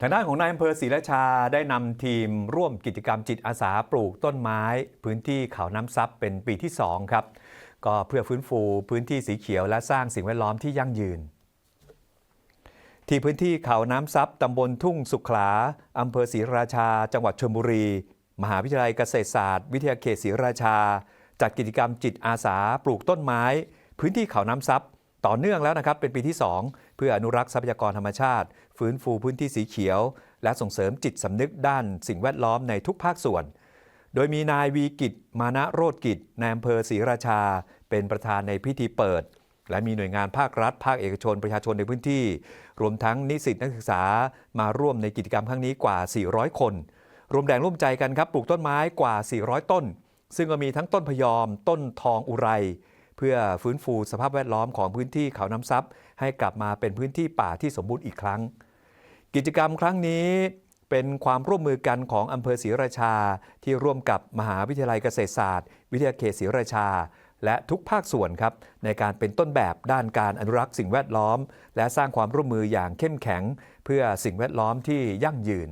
ทางด้านของนายอำเภอศรีราชาได้นำทีมร่วมกิจกรรมจิตอาสาปลูกต้นไม้ พื้นที่เขาน้ำซับเป็นปีที่ 2 ครับ ก็เพื่อฟื้นฟูพื้นที่สีเขียวและสร้างสิ่งแวดล้อมที่ยั่งยืน ที่พื้นที่เขาน้ำซับตำบลทุ่งสุขลาอำเภอศรีราชา จังหวัดชลบุรี มหาวิทยาลัยเกษตรศาสตร์ วิทยาเขตศรีราชา จัดกิจกรรมจิตอาสาปลูกต้นไม้ พื้นที่เขาน้ำซับ ต่อเนื่องแล้วนะครับเป็นปีที่ 2 เพื่ออนุรักษ์ทรัพยากรธรรมชาติ ฟื้นฟูพื้นที่สีเขียว และส่งเสริมจิตสำนึกด้านสิ่งแวดล้อมในทุกภาคส่วน โดยมีนายวีกิจมานะโรดกิจในอำเภอศรีราชา เป็นประธานในพิธีเปิด และมีหน่วยงานภาครัฐ ภาคเอกชนประชาชนในพื้นที่ รวมทั้งนิสิตนักศึกษามาร่วมในกิจกรรมครั้งนี้กว่า 400 คน รวมแรงร่วมใจกันครับปลูกต้นไม้กว่า 400 ต้น ซึ่งก็มีทั้งต้นพยอม ต้นทองอุไร เพื่อฟื้นฟูสภาพแวดล้อมของพื้นที่เขาน้ำซับให้กลับมาเป็นพื้นที่ป่าที่สมบูรณ์อีกครั้ง กิจกรรมครั้งนี้เป็นความร่วมมือกันของอำเภอศรีราชา ที่ร่วมกับมหาวิทยาลัยเกษตรศาสตร์ วิทยาเขตศรีราชา และทุกภาคส่วนครับในการเป็นต้นแบบด้านการอนุรักษ์สิ่งแวดล้อม และสร้างความร่วมมืออย่างเข้มแข็ง เพื่อสิ่งแวดล้อมที่ยั่งยืน